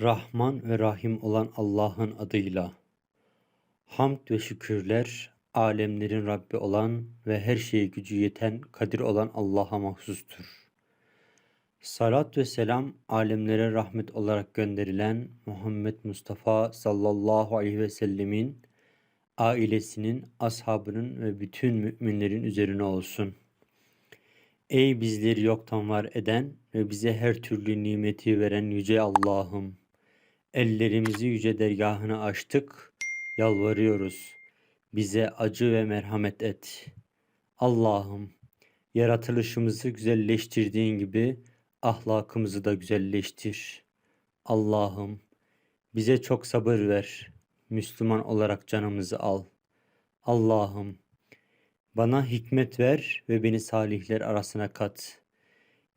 Rahman ve Rahim olan Allah'ın adıyla. Hamd ve şükürler alemlerin Rabbi olan ve her şeye gücü yeten kadir olan Allah'a mahsustur. Salat ve selam alemlere rahmet olarak gönderilen Muhammed Mustafa sallallahu aleyhi ve sellemin ailesinin, ashabının ve bütün müminlerin üzerine olsun. Ey bizleri yoktan var eden ve bize her türlü nimeti veren yüce Allah'ım! Ellerimizi yüce dergahına açtık, yalvarıyoruz. Bize acı ve merhamet et. Allah'ım, yaratılışımızı güzelleştirdiğin gibi ahlakımızı da güzelleştir. Allah'ım, bize çok sabır ver. Müslüman olarak canımızı al. Allah'ım, bana hikmet ver ve beni salihler arasına kat.''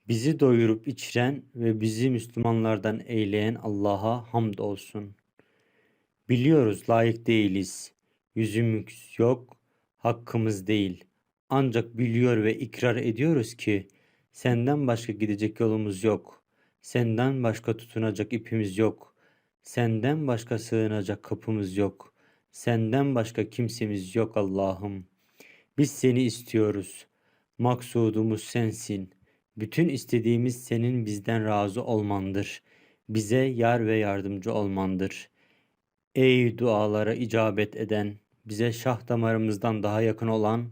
Bizi doyurup içiren ve bizi Müslümanlardan eyleyen Allah'a hamd olsun. Biliyoruz layık değiliz. Yüzümüz yok, hakkımız değil. Ancak biliyor ve ikrar ediyoruz ki senden başka gidecek yolumuz yok. Senden başka tutunacak ipimiz yok. Senden başka sığınacak kapımız yok. Senden başka kimsemiz yok Allah'ım. Biz seni istiyoruz. Maksudumuz sensin.'' Bütün istediğimiz senin bizden razı olmandır. Bize yar ve yardımcı olmandır. Ey dualara icabet eden, bize şah damarımızdan daha yakın olan,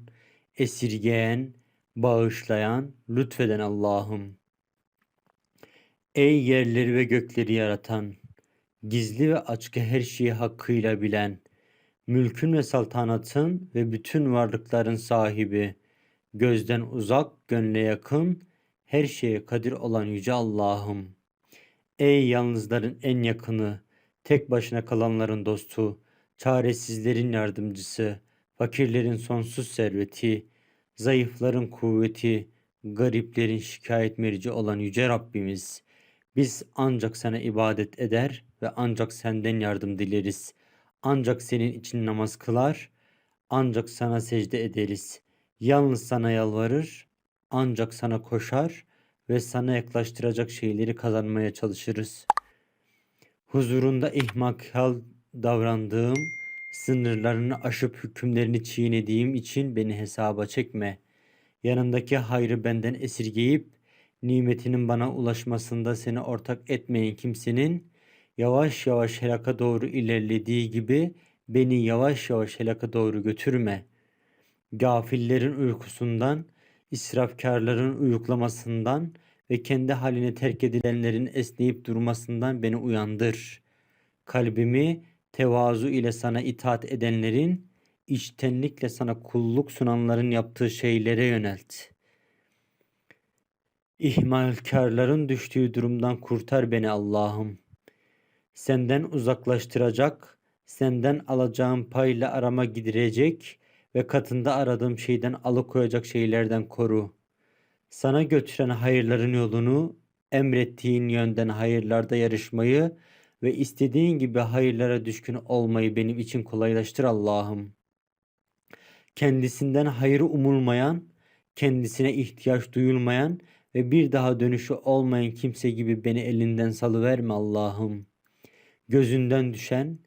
esirgeyen, bağışlayan, lütfeden Allah'ım. Ey yerleri ve gökleri yaratan, gizli ve açık her şeyi hakkıyla bilen, mülkün ve saltanatın ve bütün varlıkların sahibi, gözden uzak, gönle yakın, her şeye kadir olan yüce Allah'ım. Ey yalnızların en yakını, tek başına kalanların dostu, çaresizlerin yardımcısı, fakirlerin sonsuz serveti, zayıfların kuvveti, gariplerin şikayet merici olan yüce Rabbimiz. Biz ancak sana ibadet eder ve ancak senden yardım dileriz. Ancak senin için namaz kılar, ancak sana secde ederiz. Yalnız sana yalvarır, ancak sana koşar ve sana yaklaştıracak şeyleri kazanmaya çalışırız. Huzurunda ihmakal davrandığım, sınırlarını aşıp hükümlerini çiğnediğim için beni hesaba çekme. Yanındaki hayrı benden esirgeyip nimetinin bana ulaşmasında seni ortak etmeyen kimsenin yavaş yavaş helaka doğru ilerlediği gibi beni yavaş yavaş helaka doğru götürme. Gafillerin uykusundan israfkarların uyuklamasından ve kendi haline terk edilenlerin esneyip durmasından beni uyandır. Kalbimi tevazu ile sana itaat edenlerin, içtenlikle sana kulluk sunanların yaptığı şeylere yönelt. İhmalkarların düştüğü durumdan kurtar beni Allah'ım. Senden uzaklaştıracak, senden alacağım payla arama gidirecek ve katında aradığım şeyden alıkoyacak şeylerden koru. Sana götüren hayırların yolunu, emrettiğin yönden hayırlarda yarışmayı ve istediğin gibi hayırlara düşkün olmayı benim için kolaylaştır Allah'ım. Kendisinden hayırı umulmayan, kendisine ihtiyaç duyulmayan ve bir daha dönüşü olmayan kimse gibi beni elinden salıverme Allah'ım. Gözünden düşen,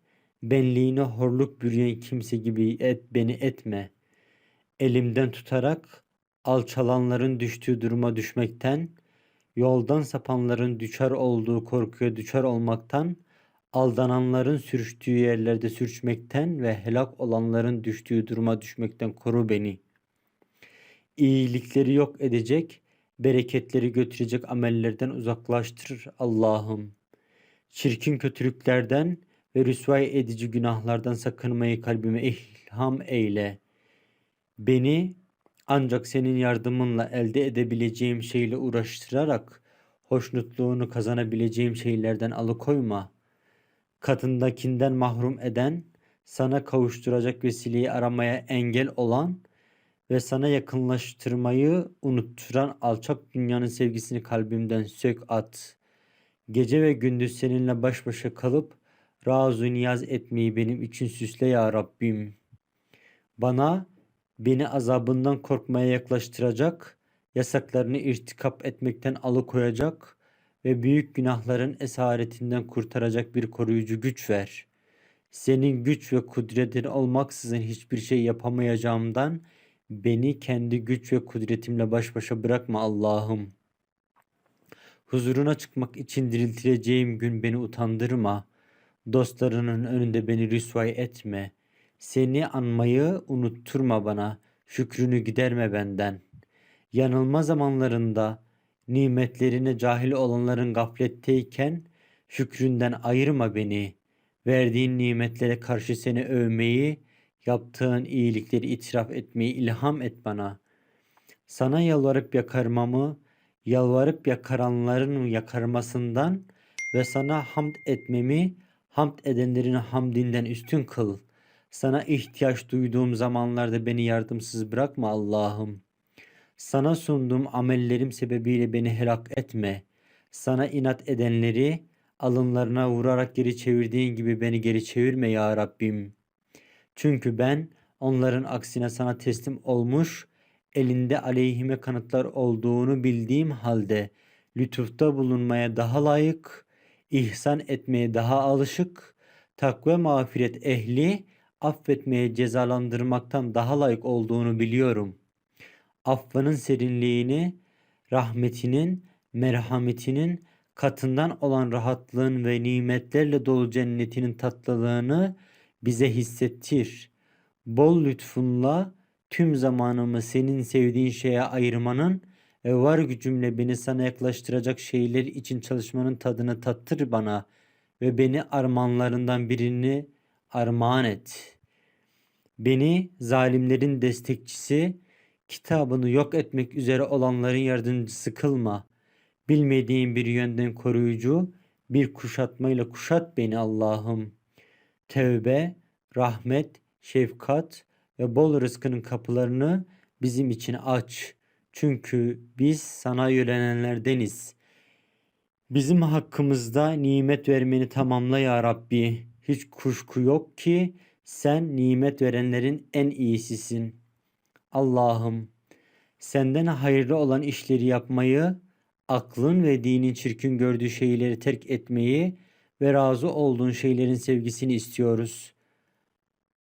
benliğine horluk bürüyen kimse gibi et beni etme. Elimden tutarak alçalanların düştüğü duruma düşmekten, yoldan sapanların düşer olduğu korkuya düşer olmaktan, aldananların sürüştüğü yerlerde sürçmekten ve helak olanların düştüğü duruma düşmekten koru beni. İyilikleri yok edecek, bereketleri götürecek amellerden uzaklaştırır Allah'ım. Çirkin kötülüklerden, ve rüsvay edici günahlardan sakınmayı kalbime ilham eyle. Beni ancak senin yardımınla elde edebileceğim şeyle uğraştırarak hoşnutluğunu kazanabileceğim şeylerden alıkoyma. Katındakinden mahrum eden, sana kavuşturacak vesileyi aramaya engel olan ve sana yakınlaştırmayı unutturan alçak dünyanın sevgisini kalbimden sök at. Gece ve gündüz seninle baş başa kalıp razı niyaz etmeyi benim için süsle ya Rabbim. Bana beni azabından korkmaya yaklaştıracak, yasaklarını irtikap etmekten alıkoyacak ve büyük günahların esaretinden kurtaracak bir koruyucu güç ver. Senin güç ve kudretin olmaksızın hiçbir şey yapamayacağımdan beni kendi güç ve kudretimle baş başa bırakma Allah'ım. Huzuruna çıkmak için diriltileceğim gün beni utandırma. Dostlarının önünde beni rüsvay etme. Seni anmayı unutturma bana. Şükrünü giderme benden. Yanılma zamanlarında nimetlerine cahil olanların gafletteyken şükründen ayırma beni. Verdiğin nimetlere karşı seni övmeyi, yaptığın iyilikleri itiraf etmeyi ilham et bana. Sana yalvarıp yakarmamı, yalvarıp yakaranların yakarmasından ve sana hamd etmemi, hamd edenlerin hamdinden üstün kıl. Sana ihtiyaç duyduğum zamanlarda beni yardımsız bırakma Allah'ım. Sana sunduğum amellerim sebebiyle beni helak etme. Sana inat edenleri alınlarına vurarak geri çevirdiğin gibi beni geri çevirme ya Rabbim. Çünkü ben onların aksine sana teslim olmuş, elinde aleyhime kanıtlar olduğunu bildiğim halde lütufta bulunmaya daha layık, ihsan etmeye daha alışık, takva mağfiret ehli, affetmeye cezalandırmaktan daha layık olduğunu biliyorum. Affının serinliğini, rahmetinin, merhametinin, katından olan rahatlığın ve nimetlerle dolu cennetinin tatlılığını bize hissettir. Bol lütfunla tüm zamanımı senin sevdiğin şeye ayırmanın ve var gücümle beni sana yaklaştıracak şeyler için çalışmanın tadını tattır bana ve beni armağanlarından birini armağan et. Beni zalimlerin destekçisi, kitabını yok etmek üzere olanların yardımcısı kılma. Bilmediğim bir yönden koruyucu, bir kuşatmayla kuşat beni Allah'ım. Tevbe, rahmet, şefkat ve bol rızkının kapılarını bizim için aç. Çünkü biz sana yönelenlerdeniz. Bizim hakkımızda nimet vermeni tamamla ya Rabbi. Hiç kuşku yok ki sen nimet verenlerin en iyisisin. Allah'ım senden hayırlı olan işleri yapmayı, aklın ve dinin çirkin gördüğü şeyleri terk etmeyi ve razı olduğun şeylerin sevgisini istiyoruz.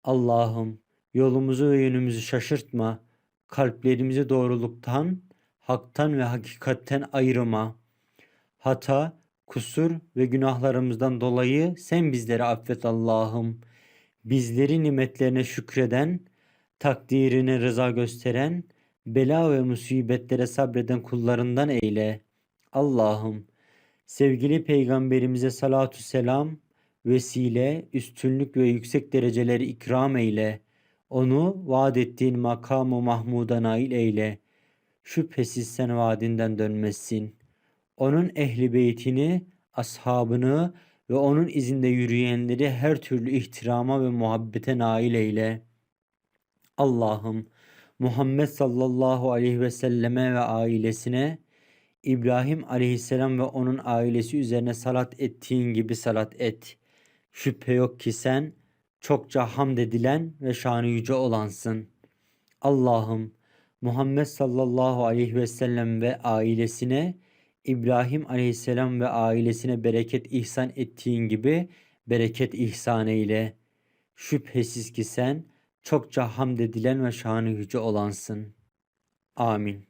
Allah'ım yolumuzu ve yönümüzü şaşırtma. Kalplerimizi doğruluktan, haktan ve hakikatten ayırma. Hata, kusur ve günahlarımızdan dolayı sen bizleri affet Allah'ım. Bizleri nimetlerine şükreden, takdirine rıza gösteren, bela ve musibetlere sabreden kullarından eyle. Allah'ım sevgili peygamberimize salatu selam, vesile, üstünlük ve yüksek dereceleri ikram eyle. Onu vaat ettiğin makamı Mahmud'a nail eyle. Şüphesiz sen vaadinden dönmezsin. Onun ehli beytini, ashabını ve onun izinde yürüyenleri her türlü ihtirama ve muhabbete nail eyle. Allah'ım Muhammed sallallahu aleyhi ve selleme ve ailesine İbrahim aleyhisselam ve onun ailesi üzerine salat ettiğin gibi salat et. Şüphe yok ki sen çokça hamd edilen ve şanı yüce olansın. Allah'ım Muhammed sallallahu aleyhi ve sellem ve ailesine İbrahim aleyhisselam ve ailesine bereket ihsan ettiğin gibi bereket ihsan eyle. Şüphesiz ki sen çokça hamd edilen ve şanı yüce olansın. Amin.